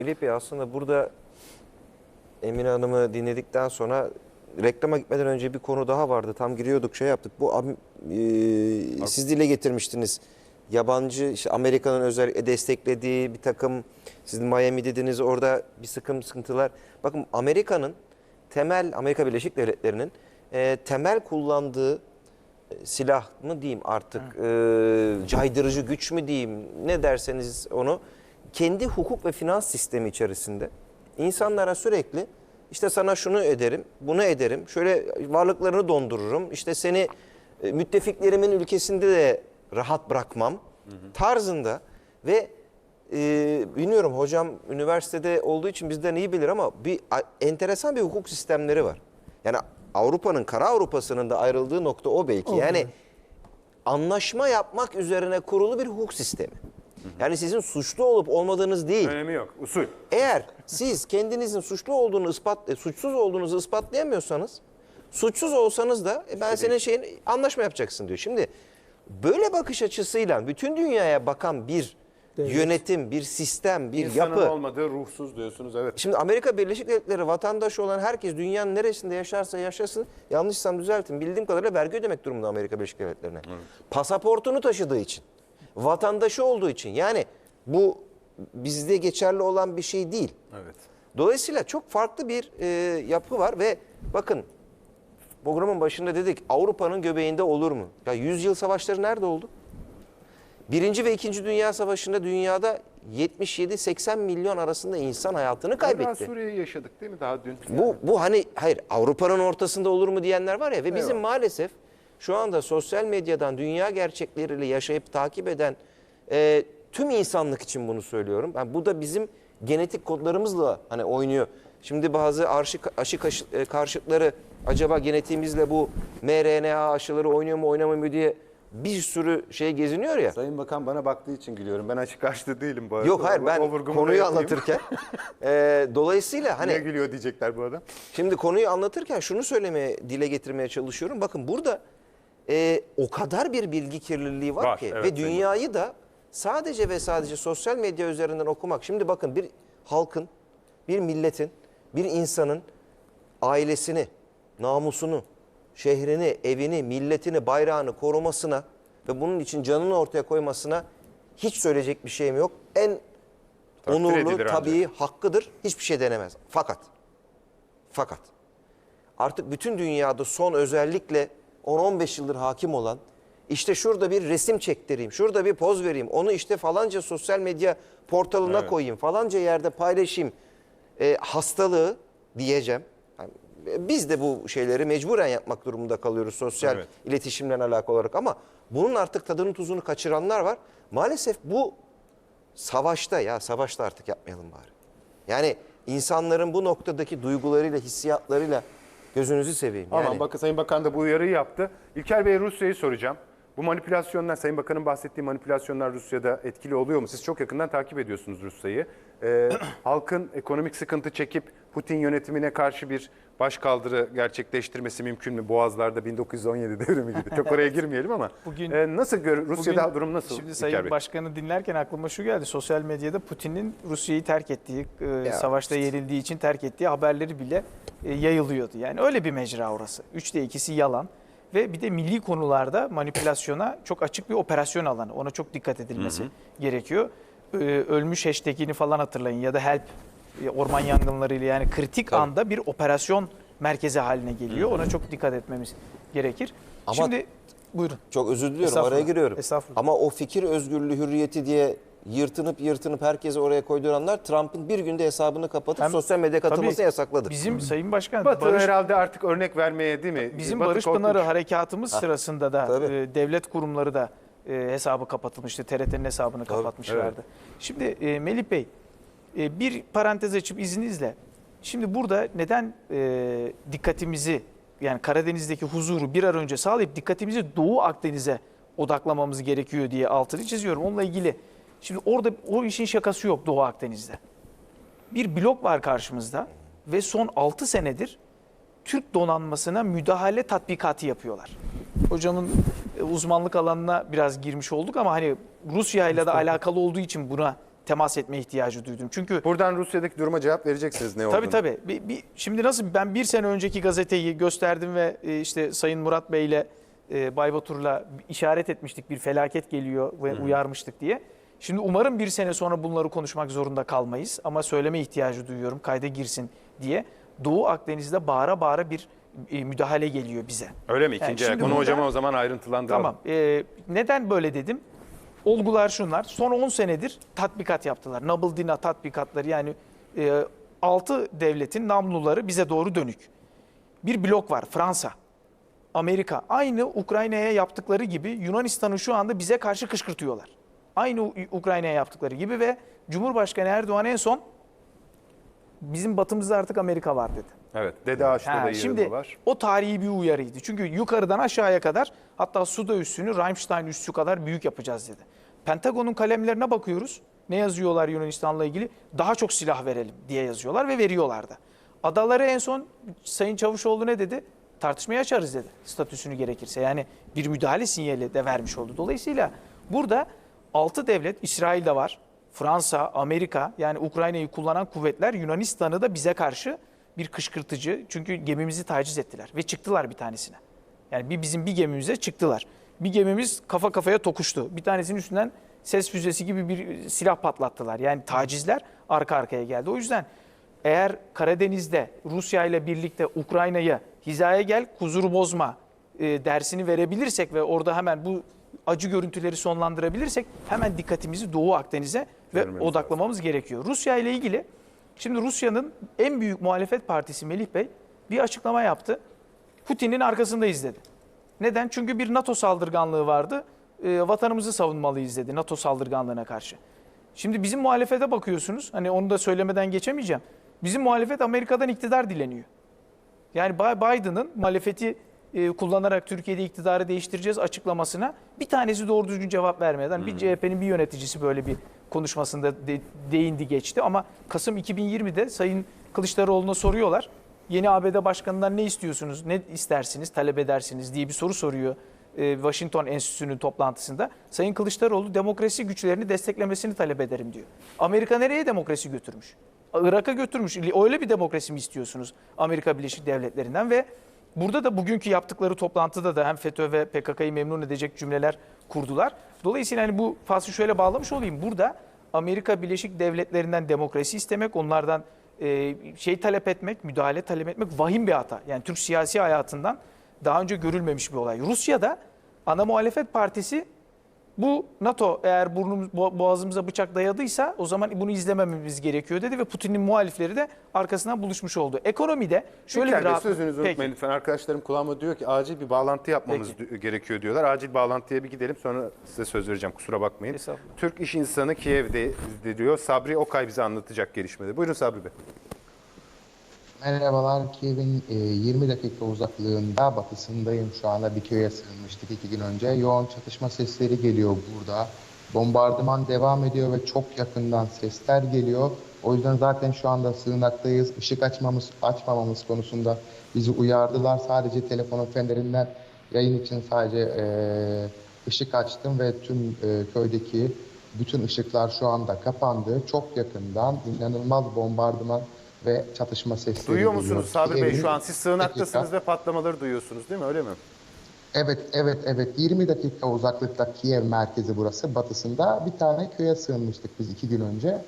Melih Bey aslında burada Emine Hanım'ı dinledikten sonra reklama gitmeden önce bir konu daha vardı. Tam giriyorduk şey yaptık. Bu am- e, siz dile getirmiştiniz. Yabancı işte Amerika'nın özellikle desteklediği bir takım sizin Miami dediniz orada bir sıkım sıkıntılar. Bakın Amerika'nın temel Amerika Birleşik Devletleri'nin e, temel kullandığı e, silah mı diyeyim artık e, caydırıcı güç mü diyeyim ne derseniz onu kendi hukuk ve finans sistemi içerisinde insanlara sürekli işte sana şunu ederim bunu ederim şöyle varlıklarını dondururum işte seni e, müttefiklerimin ülkesinde de rahat bırakmam tarzında ve e, bilmiyorum hocam üniversitede olduğu için bizden iyi bilir ama bir a- enteresan bir hukuk sistemleri var. Yani Avrupa'nın kara Avrupa'sının da ayrıldığı nokta o belki. Yani anlaşma yapmak üzerine kurulu bir hukuk sistemi. Yani sizin suçlu olup olmadığınız değil. Önemi yok. Usul. Eğer siz kendinizin suçlu olduğunu ispat, e, suçsuz olduğunuzu ispatlayamıyorsanız, suçsuz olsanız da e, ben senin şeyin anlaşma yapacaksın diyor. Şimdi böyle bakış açısıyla bütün dünyaya bakan bir yönetim, bir sistem, bir İnsanın yapı. olmadığı ruhsuz diyorsunuz. Evet. Şimdi Amerika Birleşik Devletleri vatandaşı olan herkes dünyanın neresinde yaşarsa yaşasın yanlışsam düzeltin. Bildiğim kadarıyla vergi ödemek durumunda Amerika Birleşik Devletleri'ne. Pasaportunu taşıdığı için, vatandaşı olduğu için. Yani bu bizde geçerli olan bir şey değil. Evet. Dolayısıyla çok farklı bir e, yapı var ve bakın programın başında dedik Avrupa'nın göbeğinde olur mu? Ya 100 yıl savaşları nerede oldu? Birinci ve ikinci Dünya Savaşı'nda dünyada 77-80 milyon arasında insan hayatını kaybetti. Suriye'yi yaşadık değil mi daha dün? Bu, bu hani hayır Avrupa'nın ortasında olur mu diyenler var ya ve bizim Eyvallah. maalesef şu anda sosyal medyadan dünya gerçekleriyle yaşayıp takip eden e, tüm insanlık için bunu söylüyorum. Yani bu da bizim genetik kodlarımızla hani oynuyor. Şimdi bazı arşı, aşı kaşı- e, karşıtları acaba genetiğimizle bu mRNA aşıları oynuyor mu oynamıyor mu diye bir sürü şey geziniyor ya. Sayın Bakan bana baktığı için gülüyorum. Ben açık karşı değilim bu arada. Yok hayır ben konuyu anlatırken e, dolayısıyla hani Niye gülüyor diyecekler bu adam. Şimdi konuyu anlatırken şunu söylemeye, dile getirmeye çalışıyorum. Bakın burada e, o kadar bir bilgi kirliliği var, Var, ki evet, ve dünyayı da sadece ve sadece sosyal medya üzerinden okumak. Şimdi bakın bir halkın, bir milletin, bir insanın ailesini, namusunu, şehrini, evini, milletini, bayrağını korumasına ve bunun için canını ortaya koymasına hiç söyleyecek bir şeyim yok. En Takdir onurlu, ancak. tabii hakkıdır. Hiçbir şey denemez. Fakat fakat artık bütün dünyada son özellikle 10-15 yıldır hakim olan işte şurada bir resim çektireyim, şurada bir poz vereyim, onu işte falanca sosyal medya portalına Evet. koyayım, falanca yerde paylaşayım e, hastalığı diyeceğim. Yani, e, biz de bu şeyleri mecburen yapmak durumunda kalıyoruz sosyal Evet. iletişimle alakalı olarak ama bunun artık tadını tuzunu kaçıranlar var. Maalesef bu savaşta ya savaşta artık yapmayalım bari. Yani insanların bu noktadaki duygularıyla, hissiyatlarıyla gözünüzü seveyim. Yani Aman bakın Sayın Bakan da bu uyarıyı yaptı. İlker Bey Rusya'yı soracağım. Bu manipülasyonlar, Sayın Bakan'ın bahsettiği manipülasyonlar Rusya'da etkili oluyor mu? Siz çok yakından takip ediyorsunuz Rusya'yı. Ee, halkın ekonomik sıkıntı çekip Putin yönetimine karşı bir başkaldırı gerçekleştirmesi mümkün mü? Boğazlarda 1917 devrimi gibi. Çok oraya girmeyelim ama. Bugün- Ee, nasıl gör, Rusya'da Bugün durum nasıl? Şimdi Sayın Bey? Başkan'ı dinlerken aklıma şu geldi. Sosyal medyada Putin'in Rusya'yı terk ettiği, e, savaşta yenildiği için terk ettiği haberleri bile yayılıyordu. Yani öyle bir mecra orası. Üçte ikisi yalan. Ve bir de milli konularda manipülasyona çok açık bir operasyon alanı. Ona çok dikkat edilmesi gerekiyor. Ee, ölmüş hashtagini falan hatırlayın ya da help e, orman yangınlarıyla yani kritik anda bir operasyon merkezi haline geliyor. Ona çok dikkat etmemiz gerekir. Ama- Şimdi buyurun. çok özür diliyorum araya giriyorum. Ama o fikir özgürlüğü, hürriyeti diye yırtınıp yırtınıp herkesi oraya koyduranlar Trump'ın bir günde hesabını kapatıp Hem- sosyal medya katılmasını Tabii, yasakladı. Bizim Sayın Başkan Batı Barış, herhalde artık örnek vermeye değil mi? bizim Batı Barış korkunç. Pınarı harekatımız sırasında da tabii. e, devlet kurumları da e, hesabı kapatılmıştı. TRT'nin hesabını kapatmışlardı. Şimdi e, Melih Bey e, bir parantez açıp izninizle şimdi burada neden e, dikkatimizi yani Karadeniz'deki huzuru bir an önce sağlayıp dikkatimizi Doğu Akdeniz'e odaklamamız gerekiyor diye altını çiziyorum. Onunla ilgili şimdi orada o işin şakası yok Doğu Akdeniz'de. Bir blok var karşımızda ve son 6 senedir Türk donanmasına müdahale tatbikatı yapıyorlar. Hocamın e, uzmanlık alanına biraz girmiş olduk ama hani Rusya ile de alakalı olduğu için buna temas etme ihtiyacı duydum. Çünkü Buradan Rusya'daki duruma cevap vereceksiniz ne olduğunu. Tabii tabii. Bir, bir- şimdi nasıl ben bir sene önceki gazeteyi gösterdim ve e, işte Sayın Murat Bey ile e, Bay Batur'la işaret etmiştik bir felaket geliyor ve uyarmıştık diye. Şimdi umarım bir sene sonra bunları konuşmak zorunda kalmayız ama söyleme ihtiyacı duyuyorum kayda girsin diye. Doğu Akdeniz'de bağıra bağıra bir e, müdahale geliyor bize. Öyle mi? Yani İkinci şimdi ayak. Onu burada- hocama o zaman ayrıntılandıralım. Tamam. Ee, neden böyle dedim? Olgular şunlar. Son 10 senedir tatbikat yaptılar. Nabıldina tatbikatları yani 6 devletin namluları bize doğru dönük. Bir blok var Fransa, Amerika. Aynı Ukrayna'ya yaptıkları gibi Yunanistan'ı şu anda bize karşı kışkırtıyorlar. Aynı Ukrayna'ya yaptıkları gibi ve Cumhurbaşkanı Erdoğan en son bizim batımızda artık Amerika var dedi. Evet. Dede Ağaç'ta da şimdi var. o tarihi bir uyarıydı. Çünkü yukarıdan aşağıya kadar hatta Suda üssünü Ramstein üssü kadar büyük yapacağız dedi. Pentagon'un kalemlerine bakıyoruz. Ne yazıyorlar Yunanistan'la ilgili? Daha çok silah verelim diye yazıyorlar ve veriyorlar da. Adaları en son Sayın Çavuşoğlu ne dedi? Tartışmayı açarız dedi statüsünü gerekirse. Yani bir müdahale sinyali de vermiş oldu. Dolayısıyla burada 6 devlet, İsrail de var, Fransa, Amerika yani Ukrayna'yı kullanan kuvvetler Yunanistan'ı da bize karşı bir kışkırtıcı. Çünkü gemimizi taciz ettiler ve çıktılar bir tanesine. Yani bir bizim bir gemimize çıktılar. Bir gemimiz kafa kafaya tokuştu. Bir tanesinin üstünden ses füzesi gibi bir silah patlattılar. Yani tacizler arka arkaya geldi. O yüzden eğer Karadeniz'de Rusya ile birlikte Ukrayna'yı hizaya gel, huzuru bozma e, dersini verebilirsek ve orada hemen bu acı görüntüleri sonlandırabilirsek hemen dikkatimizi Doğu Akdeniz'e ve Vermemiz odaklamamız gerekiyor. Rusya ile ilgili şimdi Rusya'nın en büyük muhalefet partisi Melih Bey bir açıklama yaptı. Putin'in arkasındayız dedi. Neden? Çünkü bir NATO saldırganlığı vardı. E, vatanımızı savunmalıyız dedi NATO saldırganlığına karşı. Şimdi bizim muhalefete bakıyorsunuz. Hani onu da söylemeden geçemeyeceğim. Bizim muhalefet Amerika'dan iktidar dileniyor. Yani Bi- Biden'ın muhalefeti e, kullanarak Türkiye'de iktidarı değiştireceğiz açıklamasına bir tanesi doğru düzgün cevap vermeden bir CHP'nin bir yöneticisi böyle bir konuşmasında de- değindi geçti ama Kasım 2020'de Sayın Kılıçdaroğlu'na soruyorlar. Yeni ABD Başkanı'ndan ne istiyorsunuz, ne istersiniz, talep edersiniz diye bir soru soruyor e, Washington Enstitüsü'nün toplantısında. Sayın Kılıçdaroğlu demokrasi güçlerini desteklemesini talep ederim diyor. Amerika nereye demokrasi götürmüş? Irak'a götürmüş. Öyle bir demokrasi mi istiyorsunuz Amerika Birleşik Devletleri'nden ve burada da bugünkü yaptıkları toplantıda da hem FETÖ ve PKK'yı memnun edecek cümleler kurdular. Dolayısıyla hani bu faslı şöyle bağlamış olayım. Burada Amerika Birleşik Devletleri'nden demokrasi istemek, onlardan e, şey talep etmek, müdahale talep etmek vahim bir hata. Yani Türk siyasi hayatından daha önce görülmemiş bir olay. Rusya'da ana muhalefet partisi bu NATO eğer burnumuz, bo- boğazımıza bıçak dayadıysa o zaman bunu izlemememiz gerekiyor dedi ve Putin'in muhalifleri de arkasından buluşmuş oldu. Ekonomide şöyle bir rahat... sözünüzü Peki. unutmayın lütfen. Arkadaşlarım kulağıma diyor ki acil bir bağlantı yapmamız Peki. gerekiyor diyorlar. Acil bağlantıya bir gidelim sonra size söz vereceğim kusura bakmayın. Türk iş insanı Kiev'de diyor. Sabri Okay bize anlatacak gelişmeleri. Buyurun Sabri Bey. Merhabalar, Kiev'in e, 20 dakika uzaklığında batısındayım şu anda bir köye sığınmıştık iki gün önce. Yoğun çatışma sesleri geliyor burada. Bombardıman devam ediyor ve çok yakından sesler geliyor. O yüzden zaten şu anda sığınaktayız. Işık açmamız, açmamamız konusunda bizi uyardılar. Sadece telefonun fenerinden yayın için sadece e, ışık açtım ve tüm e, köydeki bütün ışıklar şu anda kapandı. Çok yakından inanılmaz bombardıman ve çatışma sesleri Duyuyor musunuz Sabri Bey? Şu an siz sığınaktasınız dakika- ve patlamaları duyuyorsunuz değil mi? Öyle mi? Evet, evet, evet. 20 dakika uzaklıkta Kiev merkezi burası. Batısında bir tane köye sığınmıştık biz iki gün önce.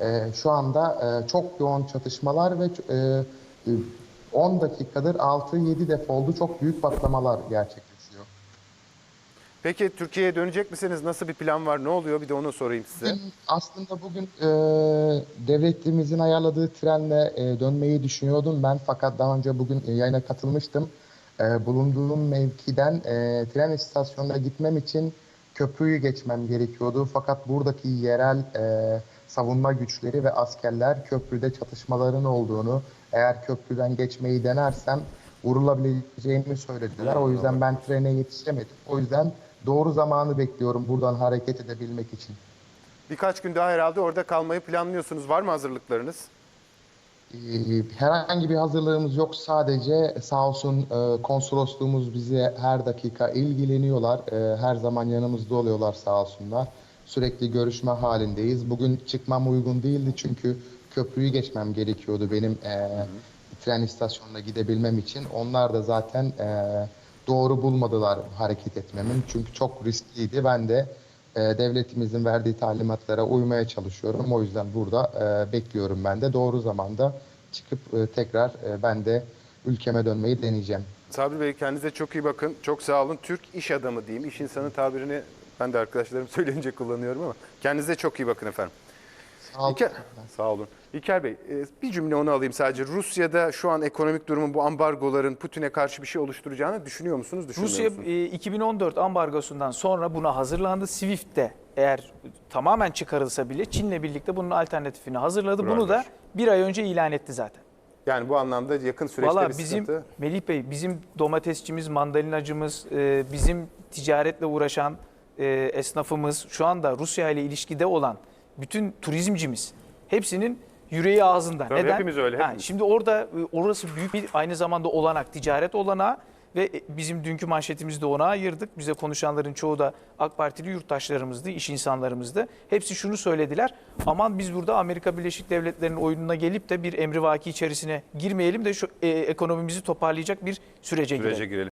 Ee, şu anda e, çok yoğun çatışmalar ve e, e, 10 dakikadır 6-7 defa oldu çok büyük patlamalar gerçekleşiyor. Peki Türkiye'ye dönecek misiniz? Nasıl bir plan var? Ne oluyor? Bir de onu sorayım size. Bugün aslında bugün e, devletimizin ayarladığı trenle e, dönmeyi düşünüyordum ben fakat daha önce bugün e, yayına katılmıştım. E, bulunduğum mevkiden e, tren istasyonuna gitmem için köprüyü geçmem gerekiyordu. Fakat buradaki yerel e, savunma güçleri ve askerler köprüde çatışmaların olduğunu, eğer köprüden geçmeyi denersem vurulabileceğimi söylediler. O yüzden ben trene yetişemedim. O yüzden doğru zamanı bekliyorum buradan hareket edebilmek için. Birkaç gün daha herhalde orada kalmayı planlıyorsunuz. Var mı hazırlıklarınız? Ee, Herhangi bir hazırlığımız yok. Sadece sağ olsun e, konsolosluğumuz bize her dakika ilgileniyorlar. E, Her zaman yanımızda oluyorlar sağ olsunlar. sürekli görüşme halindeyiz. Bugün çıkmam uygun değildi çünkü köprüyü geçmem gerekiyordu benim e, tren istasyonuna gidebilmem için. Onlar da zaten e, doğru bulmadılar hareket etmemin çünkü çok riskliydi. Ben de e, devletimizin verdiği talimatlara uymaya çalışıyorum. O yüzden burada e, bekliyorum ben de. Doğru zamanda çıkıp e, tekrar e, ben de ülkeme dönmeyi deneyeceğim. Sabri Bey kendinize çok iyi bakın. Çok sağ olun. Türk iş adamı diyeyim. İş insanı tabirini ben de arkadaşlarım söyleyince kullanıyorum ama kendinize çok iyi bakın efendim. Sağ olun. İlker, sağ olun. İlker Bey e, bir cümle onu alayım sadece. Rusya'da şu an ekonomik durumun bu ambargoların Putin'e karşı bir şey oluşturacağını düşünüyor musunuz? Rusya musunuz? e, 2014 ambargosundan sonra buna hazırlandı. Swift'te eğer tamamen çıkarılsa bile Çin'le birlikte bunun alternatifini hazırladı. Bunu da bir ay önce ilan etti zaten. Yani bu anlamda yakın süreçte Valla bir bizim sıkıntı. Melih Bey, bizim domatesçimiz, mandalinacımız, e, bizim ticaretle uğraşan esnafımız, şu anda Rusya ile ilişkide olan bütün turizmcimiz hepsinin yüreği ağzında. Tabii Neden? hepimiz öyle, Ha, hepimiz. şimdi orada e, orası büyük bir aynı zamanda olanak, ticaret olanağı ve e, bizim dünkü manşetimizde ona ayırdık. Bize konuşanların çoğu da AK Partili yurttaşlarımızdı, iş insanlarımızdı. Hepsi şunu söylediler. Aman biz burada Amerika Birleşik Devletleri'nin oyununa gelip de bir emrivaki içerisine girmeyelim de şu e, ekonomimizi toparlayacak bir sürece girelim. Sürece girelim.